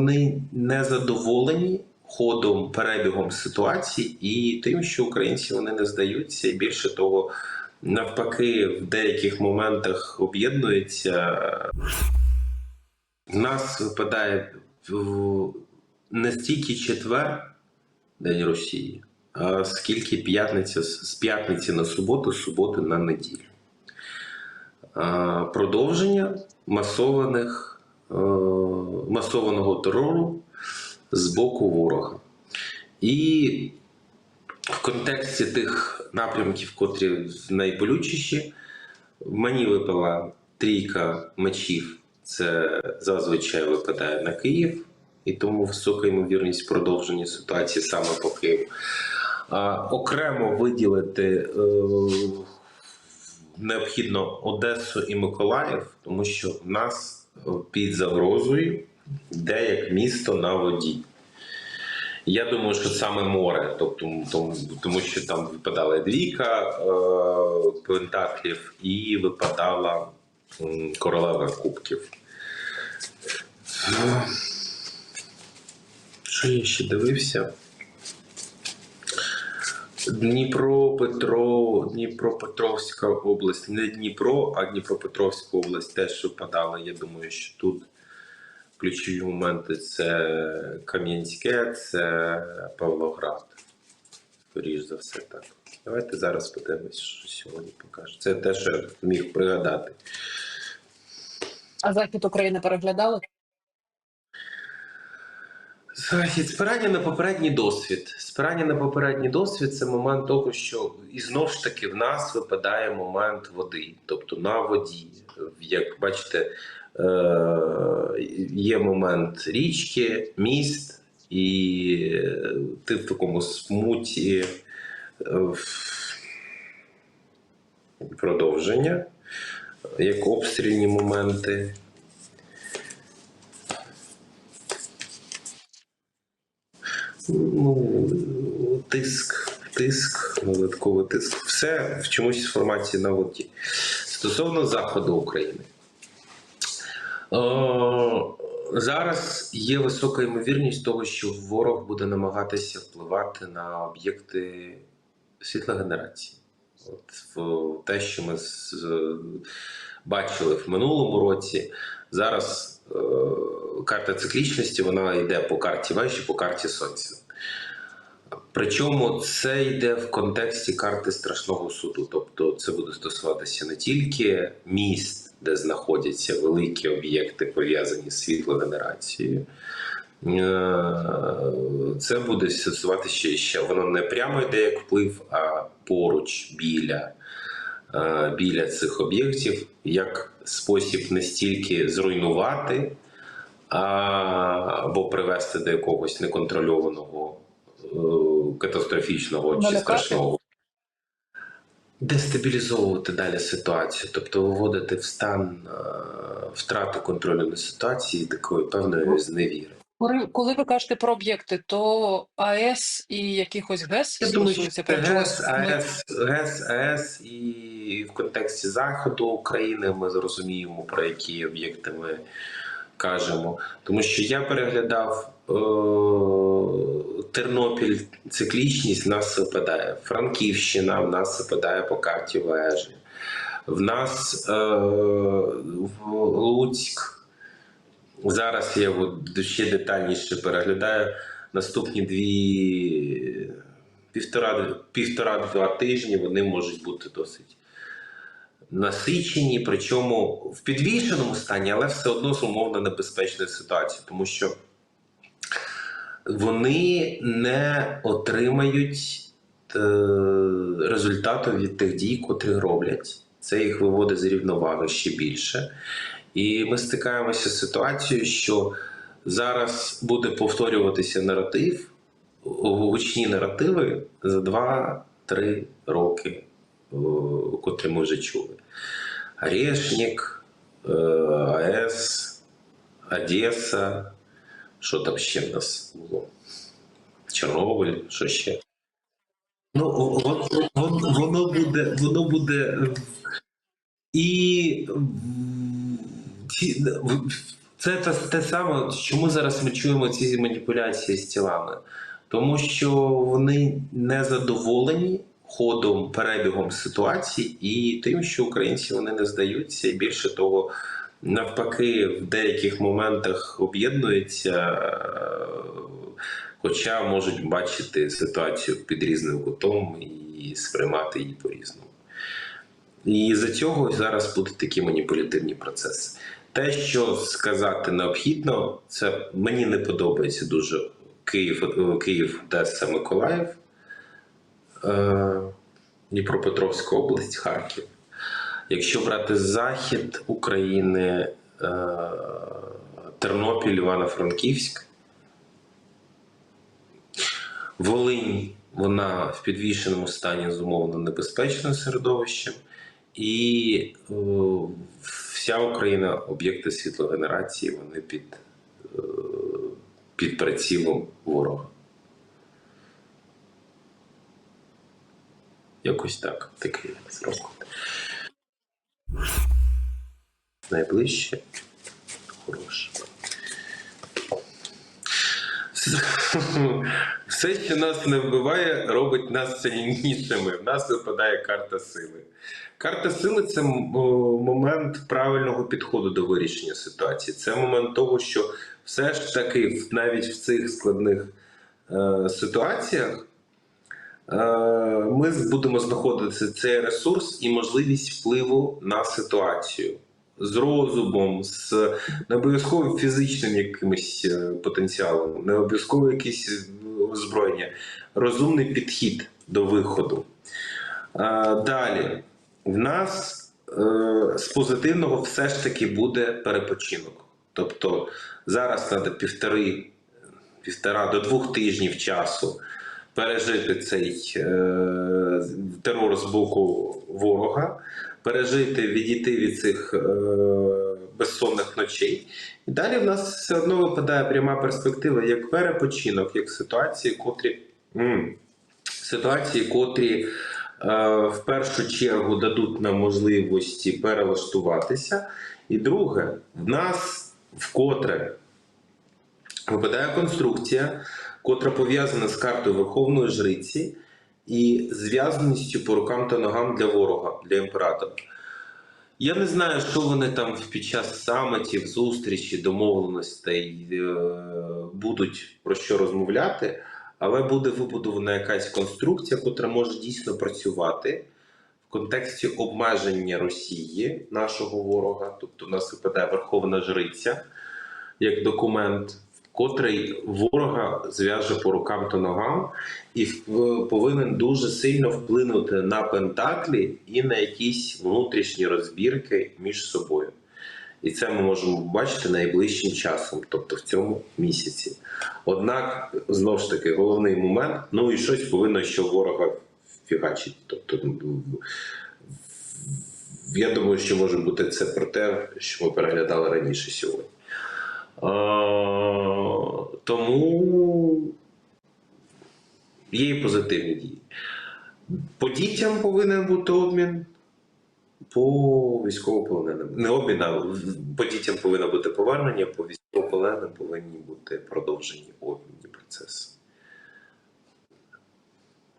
вони не задоволені ходом, перебігом ситуації і тим, що українці вони не здаються, і більше того, навпаки, в деяких моментах об'єднуються. Нас випадає в- не стільки четвер, День Росії, а скільки п'ятниця з п'ятниці на суботу, з суботи на неділю. Продовження масованих, масованого терору з боку ворога. І в контексті тих напрямків, котрі найболючіші, мені випала трійка мечів. Це зазвичай випадає на Київ, і тому висока ймовірність продовження ситуації саме по Києву. А, окремо виділити е, необхідно Одесу і Миколаїв, тому що в нас е, під загрозою йде як місто на воді. Я думаю, що саме море, тобто тому, тому що там випадала двійка е, пентаклів і випадала королева кубків. Е, Що я ще дивився? Дніпро, Петро, Дніпропетровська область, не Дніпро, а Дніпропетровська область теж випадала. Я думаю, що тут ключові моменти це Кам'янське, це Павлоград. Скоріш за все так. Давайте зараз подивимось, що сьогодні покаже. Це те, що я міг пригадати. А захід України переглядали? Спирання на попередній досвід. Спирання на попередній досвід це момент того, що і знову ж таки в нас випадає момент води, тобто на воді. Як бачите, е, є момент річки, міст, і ти в такому смуті е, продовження, як обстрільні моменти. Ну, тиск, тиск, додатковий тиск. Все в чомусь форматі на воді. Стосовно заходу України. О, зараз є висока ймовірність того, що ворог буде намагатися впливати на об'єкти світлогенерації. От в те, що ми з, бачили в минулому році, зараз е, карта циклічності вона йде по карті вежі, по карті сонця. Причому це йде в контексті карти страшного суду. Тобто це буде стосуватися не тільки міст, де знаходяться великі об'єкти, пов'язані з світлогенерацією. Е, Це буде стосуватися ще, воно не прямо йде як вплив, а поруч біля, біля цих об'єктів, як спосіб не стільки зруйнувати або привести до якогось неконтрольованого е, катастрофічного чи страшного. Дестабілізовувати далі ситуацію, тобто виводити в стан е, втрати контролю над ситуацією такої певної зневіри. Коли- ви кажете про об'єкти, то АЕС і якихось ГЕС Я думаю, що ГЕС? АЕС, ГЕС, АЕС і в контексті заходу України ми зрозуміємо, про які об'єкти ми кажемо. Тому що я переглядав е- Тернопіль, циклічність в нас випадає. Франківщина в нас випадає по карті вежі. В нас е- в Луцьк. Зараз я от ще детальніше переглядаю наступні дві півтора, півтора-два тижні вони можуть бути досить насичені, причому в підвішеному стані, але все одно з умовно небезпечної ситуації, тому що вони не отримають е, результату від тих дій, котрі роблять. Це їх виводить з рівноваги ще більше. І ми стикаємося з ситуацією, що зараз буде повторюватися наратив, гучні наративи за 2-3 роки, котрі ми вже чули. Орешник, е, АЕС, Одеса, що там ще в нас було? Чорнобиль, що ще? Ну, воно, буде, воно буде і Це те, те саме, чому зараз ми чуємо ці маніпуляції з тілами. Тому що вони не задоволені ходом, перебігом ситуації і тим, що українці вони не здаються, і більше того, навпаки, в деяких моментах об'єднуються, е, хоча можуть бачити ситуацію під різним кутом і сприймати її по-різному. І за цього зараз будуть такі маніпулятивні процеси. Те, що сказати необхідно, це мені не подобається дуже Київ, Київ, Одеса, Миколаїв, Дніпропетровська область, Харків. Якщо брати захід України, е, Тернопіль, Івано-Франківськ, Волинь, вона в підвішеному стані зумовлено небезпечним середовищем, і е, вся Україна, об'єкти світлогенерації, вони під, е, під прицілом ворога. Якось так, такий розклад. Найближче хороше. Все, що нас не вбиває, робить нас сильнішими. В нас випадає карта сили. Карта сили це момент правильного підходу до вирішення ситуації. Це момент того, що все ж таки, навіть в цих складних е, ситуаціях, ми будемо знаходити цей ресурс і можливість впливу на ситуацію. З розумом, з не обов'язково фізичним якимось е, потенціалом, не обов'язково якесь е, озброєння, розумний підхід до виходу. Далі, в нас е, з позитивного все ж таки буде перепочинок. Тобто зараз треба півтори, півтора до двох тижнів часу пережити цей е, терор з боку ворога, пережити, відійти від цих е, безсонних ночей. І далі в нас все одно випадає пряма перспектива як перепочинок, як ситуації, котрі. м, ситуації, котрі е, в першу чергу дадуть нам можливості перелаштуватися. І друге, в нас вкотре випадає конструкція, котра пов'язана з картою Верховної Жриці і зв'язаністю по рукам та ногам для ворога, для імператора. Я не знаю, що вони там під час самітів, зустрічі, домовленостей е, будуть про що розмовляти, але буде вибудована якась конструкція, котра може дійсно працювати в контексті обмеження Росії, нашого ворога. Тобто, в нас випадає Верховна Жриця як документ, котрий ворога зв'яже по рукам та ногам, і повинен дуже сильно вплинути на пентаклі і на якісь внутрішні розбірки між собою. І це ми можемо бачити найближчим часом, тобто в цьому місяці. Однак, знову ж таки, головний момент: ну і щось повинно що ворога фігачить. Тобто, я думаю, що може бути це про те, що ми переглядали раніше сьогодні. Тому є і позитивні дії. По дітям повинен бути обмін. По військовополоненим. Не обмін, а по дітям повинно бути повернення, по військовополоненим повинні бути продовжені обмінні процеси.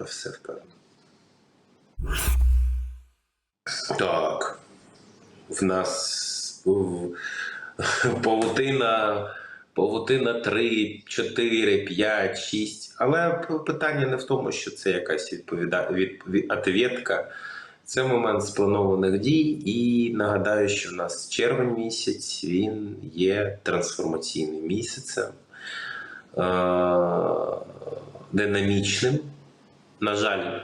Все впевнено. Так. В нас павутина, павутина 3, 4, 5, 6. Але питання не в тому, що це якась відповіда... від... від... ответка. Це момент спланованих дій, і нагадаю, що в нас червень місяць він є трансформаційним місяцем, е- динамічним. На жаль,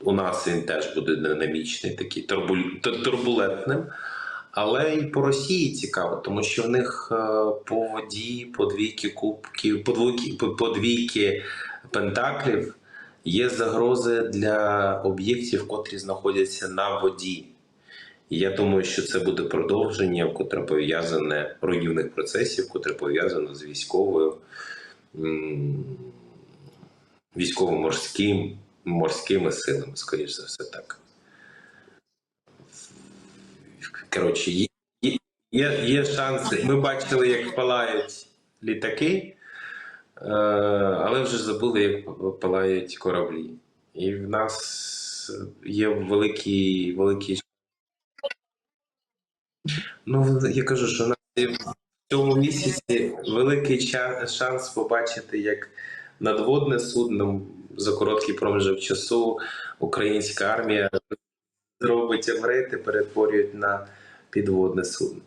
у нас він теж буде динамічний, такий турбулентним. Але і по Росії цікаво, тому що в них е, по воді, по двійки кубків, по двійки, по, двійки пентаклів є загрози для об'єктів, котрі знаходяться на воді. І я думаю, що це буде продовження, котре пов'язане руйнівних процесів, котре пов'язане з військовою військово-морським морськими силами, скоріш за все так. Коротше, є, є, Є, шанси. Ми бачили, як палають літаки, е, але вже забули, як палають кораблі. І в нас є великий, великий. Ну, я кажу, що в нас в цьому місяці великий шанс побачити, як надводне судно за короткий проміжок часу українська армія зробить апгрейд і перетворюють на підводне судно.